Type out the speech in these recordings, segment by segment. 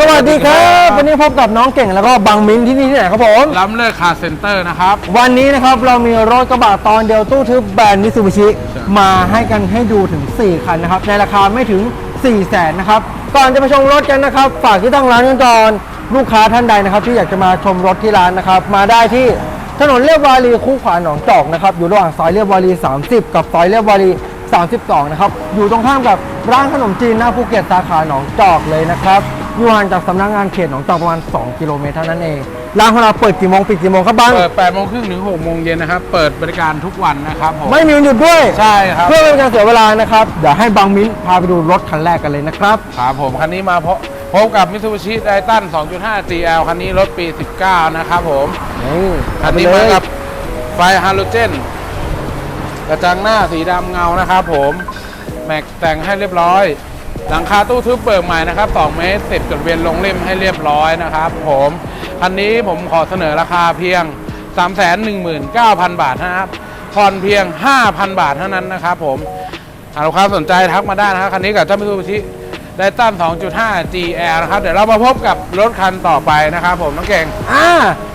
สวัสดีครับวันนี้พบกับน้องเก่งแล้วก็บังมิ้นที่นี่ที่ไหนครับผมล้ำเลิศคาร์เซ็นเตอร์นะครับ วันนี้นะครับเรามีรถกระบะตอนเดียวตู้ทึบแบรนด์มิซูบิชิใช่มาให้กันให้ดูถึง 4 คันนะครับ ในราคาไม่ถึง 4 0 0แสนนะครับ ก่อนจะไปชมรถกันนะครับ ฝากที่ตั้งร้านกันก่อนลูกค้าท่านใดนะครับ ที่อยากจะมาชมรถที่ร้านนะครับ มาได้ที่ถนนเรียบวารีคู่ขวานหนองจอกนะครับอยู่ระหว่างซอยเรียบวารี 30 กับซอยเรียบวารี 32 นะครับ อยู่ตรงข้ามกับร้านขนมจีนหน้าภูเก็ตสาขาหนองจอกเลยนะครับอยู่ห่างจากสำนักงานเขตหนองจอกประมาณ 2 กิโลเมตรเท่านั้นเอง ร้านของเราเปิดกี่โมงปิดกี่โมงครับบังเปิด8โมงครึ่งถึง6โมงเย็นนะครับ เปิดบริการทุกวันนะครับผมไม่มีวันหยุดด้วย ใช่ครับ เพื่อไม่เป็นการเสียเวลานะครับ เดี๋ยวให้บังมิ้นพาไปดูรถคันแรกกันเลยนะครับ ครับผมคันนี้มาพบพบกับ Mitsubishi Titan 2.5 GL คันนี้รถปี 19 นะครับผมนี่คันนี้มากับไฟฮาโลเจน กระจังหน้าสีดำเงานะครับผมแม็กแต่งให้เรียบร้อย หลังคาตู้ทึบเปิดใหม่นะครับ2เมตร10จดเวียนลงเล่มให้เรียบร้อยนะครับผมคันนี้ผมขอเสนอราคาเพียง 319,000 บาทนะครับผ่อนเพียง 5,000 บาทเท่านั้นนะครับผมหากลูกค้าสนใจทักมาได้นะครับคันนี้กับเจ้ามิซูบิชิไดตัน2.5 GL นะครับ เดี๋ยวเรามาพบกับรถคันต่อไปนะครับผมน้องเก่งอ่า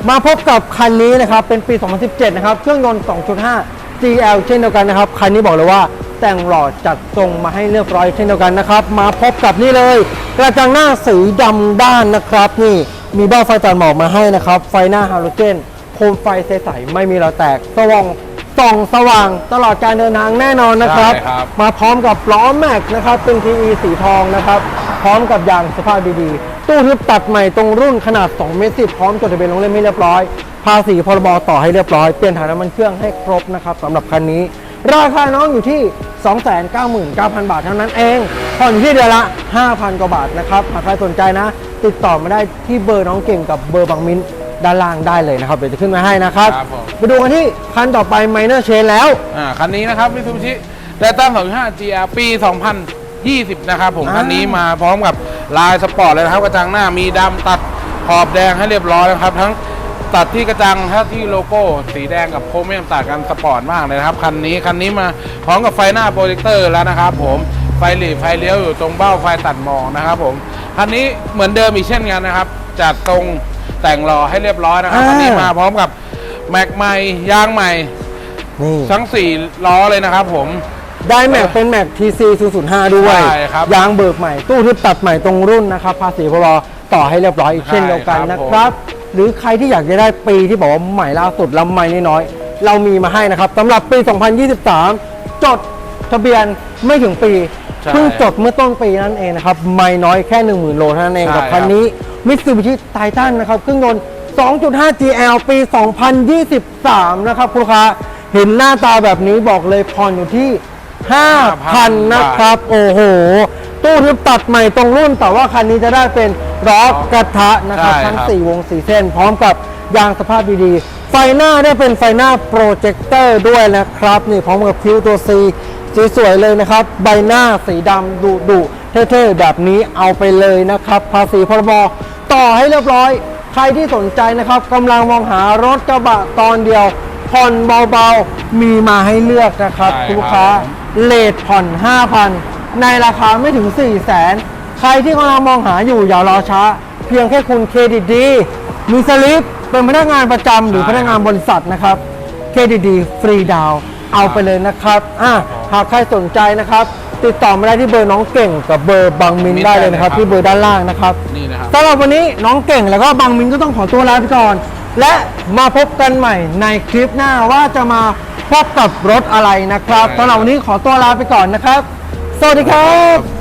มาพบกับคันนี้นะครับ เป็นปี 2017 นะครับ เครื่องยนต์ 2.5 GL เช่นเดียวกันนะครับ คันนี้บอกเลยว่าแต่งหล่อจัดทรงมาให้เรียบร้อยเช่นเดียวกันนะครับ มาพบกับนี่เลย กระจังหน้าสีดำด้านนะครับ นี่มีเบ้าไฟตัดหมอกมาให้นะครับ ไฟหน้าฮาโลเจนโคมไฟใสๆไม่มีรอยแตกสว่างส่องสว่างตลอดการเดินทางแน่นอนนะครับ ใช่ครับ มาพร้อมกับล้อแม็กนะครับเป็น TE สีทองนะครับ พร้อมกับยางสภาพดีๆ ตู้ทึบตัดใหม่ตรงรุ่นขนาด2เมตร10พร้อมจดทะเบียนลงเล่มให้เรียบร้อย ภาษีพรบต่อให้เรียบร้อย เปลี่ยนถ่ายน้ำมันเครื่องให้ครบนะครับสำหรับคันนี้ ราคาน้องอยู่ที่ 299,000 บาทเท่านั้นเองผ่อนอยู่ที่เดือนละ 5,000 กว่าบาทนะครับหากใครสนใจนะ ติดต่อมาได้ที่เบอร์น้องเก่งกับเบอร์บางมิ้นด้านล่างได้เลยนะครับเดี๋ยวจะขึ้นมาให้นะครับครับผมไปดูกันที่คันต่อไป Minor Chain แล้ว อ่าคันนี้นะครับมิ t ูบิชิไดตัน 2.5 GR ปี 2020 นะครับผม อ่า คันนี้มาพร้อมกับ ลายสปอร์ตเลยนะครับกระจังหน้ามีดำตัดขอบแดงให้เรียบร้อยนะครับ ทั้งตัดที่กระจังทั้งที่โลโก้ สีแดงกับโครเมียมตัดกันสปอร์ตมากเลยนะครับคันนี้คันนี้มาพร้อมกับไฟหน้าโปรเจคเตอร์แล้วนะครับ ผมไฟหลีไฟเลี้ยวอยู่ตรงเบ้าไฟตัดหมอกนะครับ ผมคันนี้เหมือนเดิมอีกเช่นกันนะครับจัดตรงแต่งรอให้เรียบร้อยนะครับอ่าคันนี้มาพร้อมกับแม็กใหม่ยางใหม่นี่ทั้ง4ล้อเลยนะครับ ผม ได้แม็กเป็นแม็ก TC 005 ด้วย ใช่ครับยางเบิกใหม่ ตู้ทึบตัดใหม่ตรงรุ่นนะครับ ภาษีพรบต่อให้เรียบร้อยอีกใช่เช่นเดียวกันครับ นะครับ หรือใครที่อยากจะได้ปีที่บอกว่าใหม่ล่าสุดแล้วไม่น้อยๆเรามีมาให้นะครับสำหรับปี 2023 จดทะเบียนไม่ถึงปี ใช่เพิ่งจดเมื่อต้นปีนั่นเองนะครับ ไม่น้อยแค่ 10,000 โลเท่านั้นเองใช่กับ คันนี้มิตซูบิชิไททันนะครับ เครื่องยนต์ 2.5 GL ปี 2023 นะครับคุณลูกค้าเห็นหน้าตาแบบนี้บอกเลยผ่อนอยู่ที่ 5,000 นะครับ โอ้โห ตู้ทึบตัดใหม่ตรงรุ่น แต่ว่าคันนี้จะได้เป็นล้อกระทะนะครับใช่ครับ ทั้ง 4 วง 4 เส้น พร้อมกับยางสภาพดีๆ ไฟหน้าได้เป็นไฟหน้าโปรเจคเตอร์ด้วยนะครับ นี่พร้อมกับคิ้วตัว C สวยๆเลยนะครับ ใบหน้าสีดำดุดุๆเท่ๆ แบบนี้เอาไปเลยนะครับ ภาษีพรบต่อให้เรียบร้อย ใครที่สนใจนะครับกำลังมองหารถกระบะตอนเดียว ผ่อนเบาๆ มีมาให้เลือกนะครับใช่คุณลูกครัค้าบเลทผ่อน 5,000 ในราคาไม่ถึง 4 0 0แสนใครที่กำลังมองหาอยู่อย่ารอช้า เพียงแค่คุณเครดิตดี มีสลิปเป็นพนักงานประจำหรือพนักงานบริษัทนะครับเครดิตดีฟรีดาวน์เอาไปเลยนะครับอะหากใครสนใจนะครับ ติดต่อมาได้ที่เบอร์น้องเก่งกับเบอร์บังมินได้เลยนะครับที่เบอร์ด้านล่างนะครับ นี่นะครับ สำหรับวันนี้น้องเก่งแล้วก็บางมินก็ต้องขอตัวลาไปก่อน และมาพบกันใหม่ในคลิปหน้าว่าจะมาพบกับรถอะไรนะครับใช่สำหรับวันนี้ขอตัวลาไปก่อนนะครับ สวัสดีครับ